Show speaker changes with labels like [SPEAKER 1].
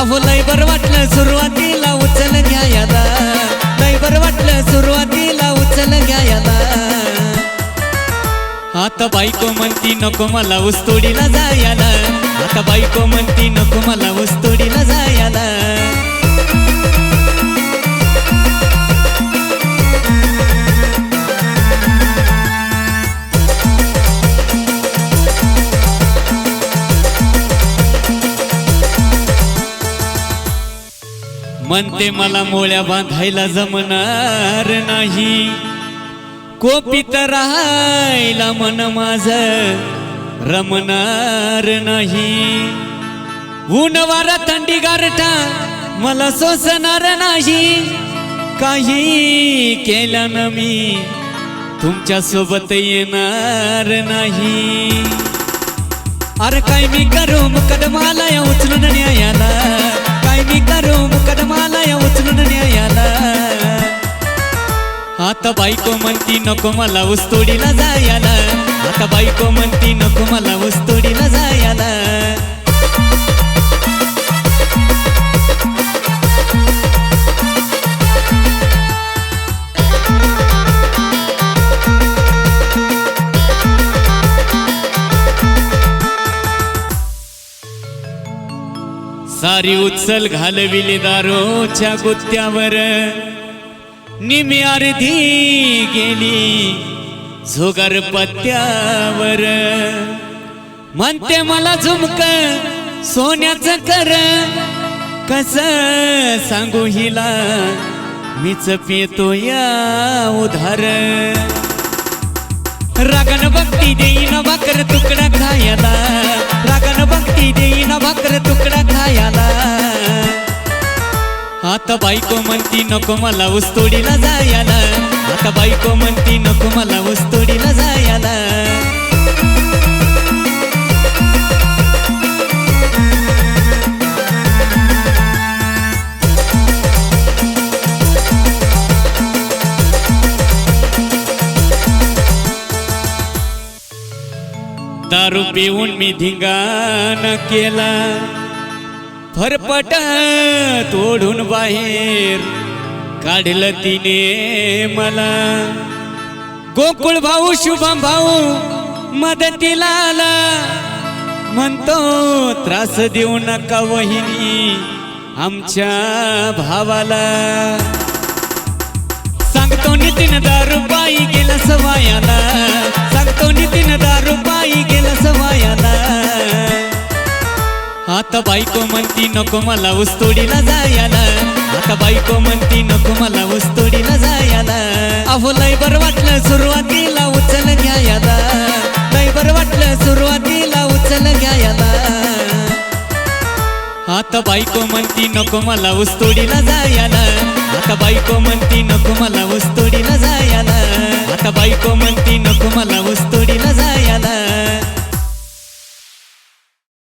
[SPEAKER 1] अहो लय बर वाटलं सुरुवातीला उचल घ्यायला लय बर वाटलं सुरुवातीला उचल घ्यायला आता बायको म्हणती नको मला उस्तोडीला जायला. म्हणते मला मोळ्या बांधायला जमणार नाही. कोपित राहायला मन माझ रमणार नाही. ऊन वारा थंडी गारठा मला सोसणार नाही. काही केल्यानं मी तुमच्यासोबत येणार नाही. अरे काय मी करू? मुकदमाला उचलून न्यायाला. काय मी करू? आता बायको म्हणती नको मला उस्तोडीला जायला आता बायको म्हणती नको मला उस्तोडीला जायला सारी उचल घालविली दारोच्या गुत्त्यावर निमी अर्धी गेली झोगार पत्त्यावर. म्हणते मला झुमक सोन्याचं कर. कस सांगू हिला? मीच पितो या उधार. रागन भक्ती देईन भाकर तुकडा खायला. रागन भक्ती देईन भाकर तुकडा आता बायको म्हणती नको मला उस्तोडीला जायला. आता बायको म्हणती नको मला उस्तोडीला जायला. दारू पिऊन मी धिंगाण केला. फरपट तोडून बाहेर काढलं तिने मला. गोकुळ भाऊ शुभम भाऊ मदतीला आला म्हणतो त्रास देऊ नका वहिनी आमच्या भावाला. सांगतो नितीन दारू बाई गेला सवायाला. आता बायको म्हणती नको मला उस्तोडीला जायला. आता बायको म्हणती नको मला उस्तोडीला जायला. अहो लय बर वाटलं सुरुवातीला उचल घ्यायला लय बर वाटलं सुरुवातीला उचल घ्यायला आता बायको म्हणती नको मला उस्तोडीला जायला. आता बायको म्हणती नको मला उस्तोडीला जायला. आता बायको म्हणती नको मला